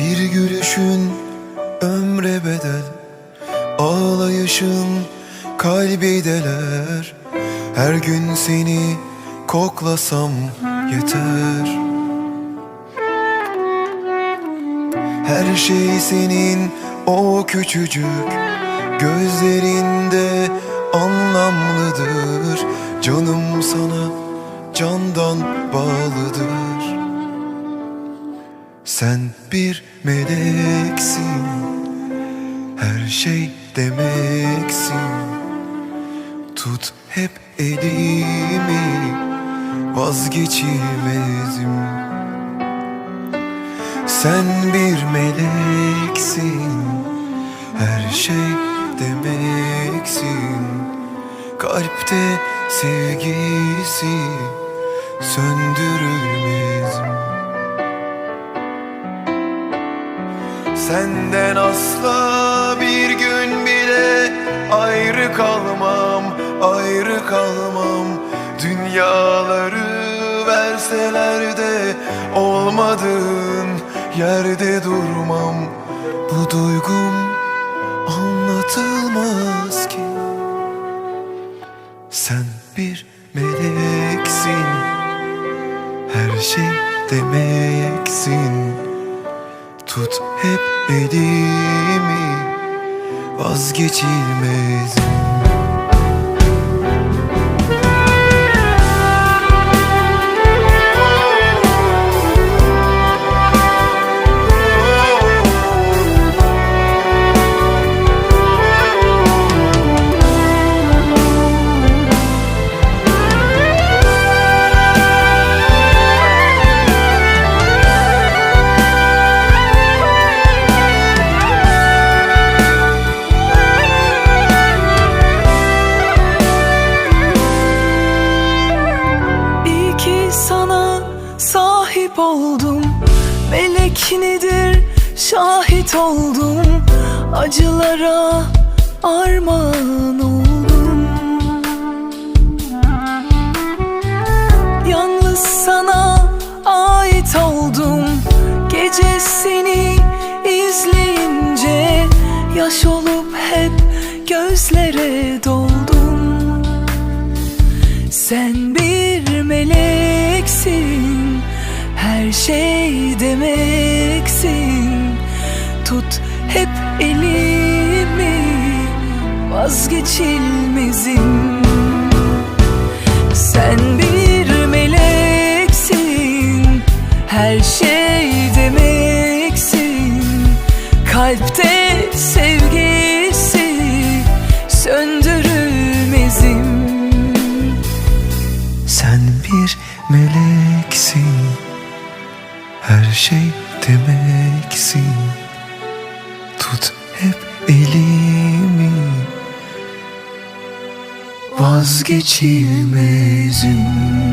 Bir gülüşün ömre bedel Ağlayışın kalbi deler. Her gün seni koklasam yeter. Her şey senin o küçücük gözlerinde anlamlıdır. Canım sana candan bağlıdır Sen bir meleksin. Her şey demeksin. Tut hep elimi Vazgeçilmezim Sen bir meleksin. Her şey demeksin. Kalpte sevgisi Söndürülmez Senden asla bir gün bile ayrı kalmam, ayrı kalmam. Dünyaları verseler de olmadığın yerde durmam. Bu duygum anlatılmaz ki. Sen bir meleksin Her şey demeksin Tut hep elimi Vazgeçilmez oldum. Melek nedir? Şahit oldum. Acılara armağan oldum. Yalnız sana ait oldum. Gece seni izleyince Yaş olup hep gözlere doldum Her şey demeksin. Tut hep elimi Vazgeçilmezim. Sen bir meleksin Her şey demeksin. Kalpte sevgisi Söndürülmezim. Sen bir meleksin Her şey demeksin Tut hep elimi. Vazgeçilmezim